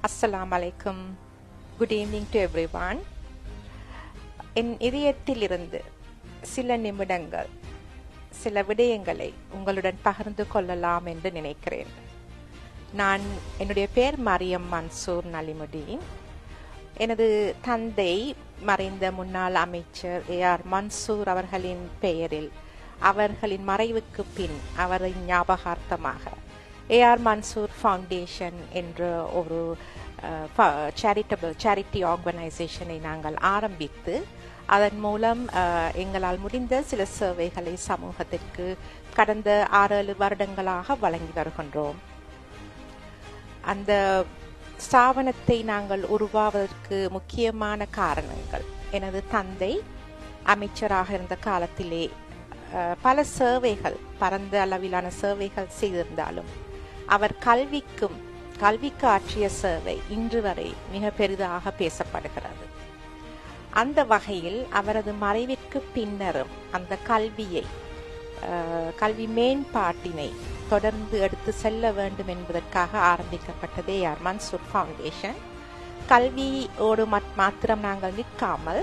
அஸ்லாம் அலைக்கும் good evening to one என் இதயத்திலிருந்து சில நிமிடங்கள் சில விடயங்களை உங்களுடன் பகிர்ந்து கொள்ளலாம் என்று நினைக்கிறேன். நான் என்னுடைய பெயர் மரியம் மன்சூர் நலிமுடீன் எனது தந்தை மறைந்த முன்னாள் அமைச்சர் ஏ ஆர் மன்சூர் அவர்களின் பெயரில் அவர்களின் மறைவுக்கு பின் அவரின் ஞாபகார்த்தமாக ஏஆர் மன்சூர் ஃபவுண்டேஷன் என்ற ஒரு சேரிட்டபிள் சேரிட்டி ஆர்கனைசேஷனை நாங்கள் ஆரம்பித்து அதன் மூலம் எங்களால் முடிந்த சில சேவைகளை சமூகத்திற்கு கடந்த ஆறேழு வருடங்களாக வழங்கி வருகின்றோம். அந்த ஸ்தாபனத்தை நாங்கள் உருவாவதற்கு முக்கியமான காரணங்கள். எனது தந்தை அமைச்சராக இருந்த காலத்திலே பல சேவைகள் பரந்த அளவிலான சேவைகள் செய்திருந்தாலும் அவர் கல்விக்கும் கல்விக்கு ஆற்றிய சேவை இன்று வரை மிக பெரிதாக பேசப்படுகிறது. அந்த வகையில் அவரது மறைவிற்கு பின்னரும் அந்த கல்வியை கல்வி மேம்பாட்டினை தொடர்ந்து எடுத்து செல்ல வேண்டும் என்பதற்காக ஆரம்பிக்கப்பட்டதே ஆர். மன்சூர் ஃபவுண்டேஷன் கல்வியோடு மாத்திரம் நாங்கள் நிற்காமல்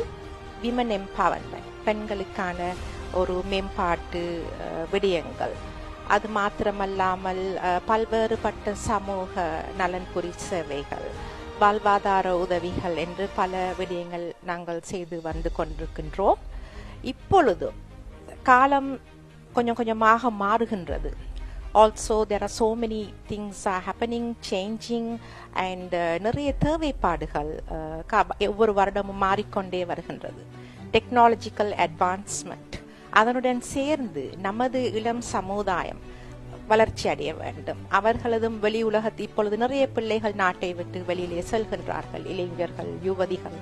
விமன் எம்பவர்மெண்ட் பெண்களுக்கான ஒரு மேம்பாட்டு விடயங்கள் அது மாத்திரமல்லாமல் பல்வேறுபட்ட சமூக நலன்புரி சேவைகள் வாழ்வாதார உதவிகள் என்று பல விடயங்கள் நாங்கள் செய்து வந்து கொண்டிருக்கின்றோம். இப்பொழுது காலம் கொஞ்சம் கொஞ்சமாக மாறுகின்றது. Also there are so many things are happening changing and நிறைய தேவைப்பாடுகள் ஒவ்வொரு வருடமும் மாறிக்கொண்டே வருகின்றது. டெக்னாலஜிக்கல் அட்வான்ஸ்மெண்ட் அதனுடன் சேர்ந்து நமது இளம் சமுதாயம் வளர்ச்சி அடைய வேண்டும். அவர்களதும் வெளி உலகத்து இப்பொழுது நிறைய பிள்ளைகள் நாட்டை விட்டு வெளியிலே செல்கின்றார்கள். இளைஞர்கள் யுவதிகள்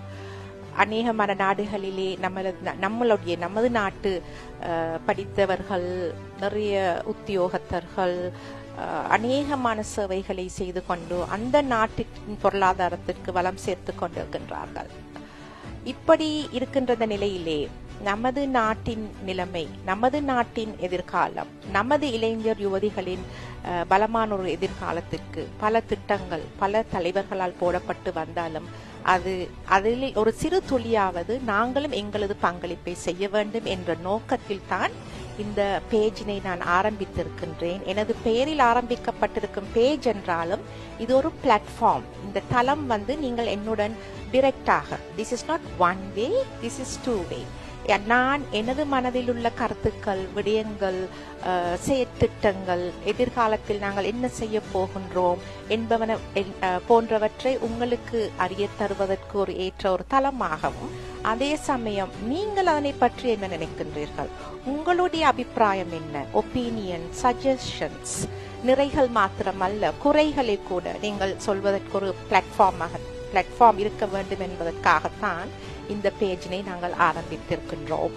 அநேகமான நாடுகளிலே நம்மளது நம்மளுடைய நமது நாட்டு படித்தவர்கள் நிறைய உத்தியோகத்தர்கள் அநேகமான சேவைகளை செய்து கொண்டு அந்த நாட்டின் பொருளாதாரத்திற்கு வளம் சேர்த்து கொண்டிருக்கின்றார்கள். இப்படி இருக்கின்ற நிலையிலே நமது நாட்டின் நிலைமை நமது நாட்டின் எதிர்காலம் நமது இளைஞர் யுவதிகளின் பலமான ஒரு எதிர்காலத்திற்கு பல திட்டங்கள் பல தலைவர்களால் போடப்பட்டு வந்தாலும் அது அதில் ஒரு சிறு துளியாவது நாங்களும் எங்களது பங்களிப்பை செய்ய வேண்டும் என்ற நோக்கத்தில் தான் இந்த பேஜினை நான் ஆரம்பித்திருக்கின்றேன். எனது பெயரில் ஆரம்பிக்கப்பட்டிருக்கும் பேஜ் என்றாலும் இது ஒரு பிளாட்ஃபார்ம் இந்த தளம் வந்து நீங்கள் என்னுடன் டிரெக்டாக this is not one way this is two way நான் எனது மனதில் உள்ள கருத்துக்கள் விடயங்கள் செயற்திட்டங்கள் எதிர்காலத்தில் நாங்கள் என்ன செய்ய போகின்றோம் என்பவன என்- போன்றவற்றை உங்களுக்கு அறிய தருவதற்கு ஒரு ஏற்ற ஒரு தளமாகவும் அதே சமயம் நீங்கள் அதனை பற்றி என்ன நினைக்கின்றீர்கள்? உங்களுடைய அபிப்பிராயம் என்ன? ஒப்பீனியன் சஜஷன்ஸ் நிறைகள் மாத்திரமல்ல குறைகளை கூட நீங்கள் சொல்வதற்கு ஒரு பிளாட்ஃபார்மாக பிளாட்ஃபார்ம் இருக்க வேண்டும் என்பதற்காகத்தான் இந்த பேஜினை நாங்கள் ஆரம்பித்திருக்கின்றோம்.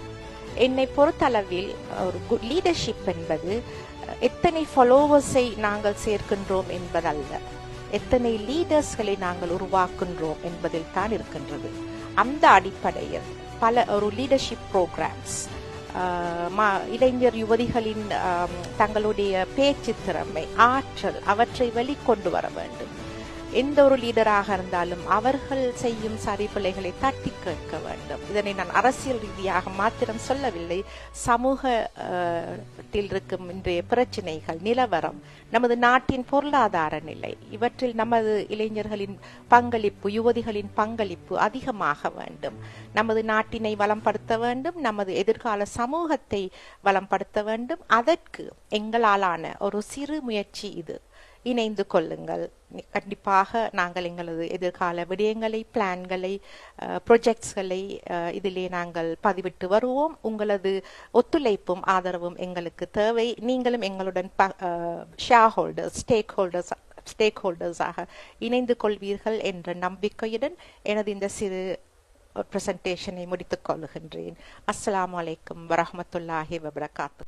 என்னை பொறுத்தளவில் ஒரு குட் லீடர்ஷிப் என்பது எத்தனை ஃபாலோவர்ஸை நாங்கள் சேர்க்கின்றோம் என்பதல்ல. எத்தனை லீடர்ஸ்களை நாங்கள் உருவாக்குகின்றோம் என்பதில் தான் இருக்கின்றது. அந்த அடிப்படையில் பல ஒரு லீடர்ஷிப் ப்ரோக்ராம்ஸ் இளைஞர் யுவதிகளின் தங்களுடைய பேச்சு திறமை ஆற்றல் அவற்றை வெளிக்கொண்டு வர வேண்டும். எந்த ஒரு லீடராக இருந்தாலும் அவர்கள் செய்யும் சரி பிள்ளைகளை தட்டி கேட்க வேண்டும். இதனை நான் அரசியல் ரீதியாக மாத்திரம் சொல்லவில்லை. சமூகத்தில் இருக்கும் இன்றைய பிரச்சனைகள் நிலவரம் நமது நாட்டின் பொருளாதார நிலை இவற்றில் நமது இளைஞர்களின் பங்களிப்பு யுவதிகளின் பங்களிப்பு அதிகமாக வேண்டும். நமது நாட்டினை வளம்படுத்த வேண்டும். நமது எதிர்கால சமூகத்தை வளம்படுத்த வேண்டும். அதற்கு எங்களாலான ஒரு சிறு முயற்சி இது. இணைந்து கொள்ளுங்கள். கண்டிப்பாக நாங்கள் எங்களது எதிர்கால விடயங்களை பிளான்களை ப்ரொஜெக்ட்ஸ்களை இதிலே நாங்கள் பதிவிட்டு வருவோம். உங்களது ஒத்துழைப்பும் ஆதரவும் எங்களுக்கு தேவை. நீங்களும் எங்களுடன் shareholders stakeholders stack ஹோல்டர்ஸாக இணைந்து கொள்வீர்கள் என்ற நம்பிக்கையுடன் எனது இந்த சிறு பிரசன்டேஷனை முடித்துக் கொள்கின்றேன் அஸ்லாம் வலைக்கம் வரமத்துல்லாஹி வபரகாத்து.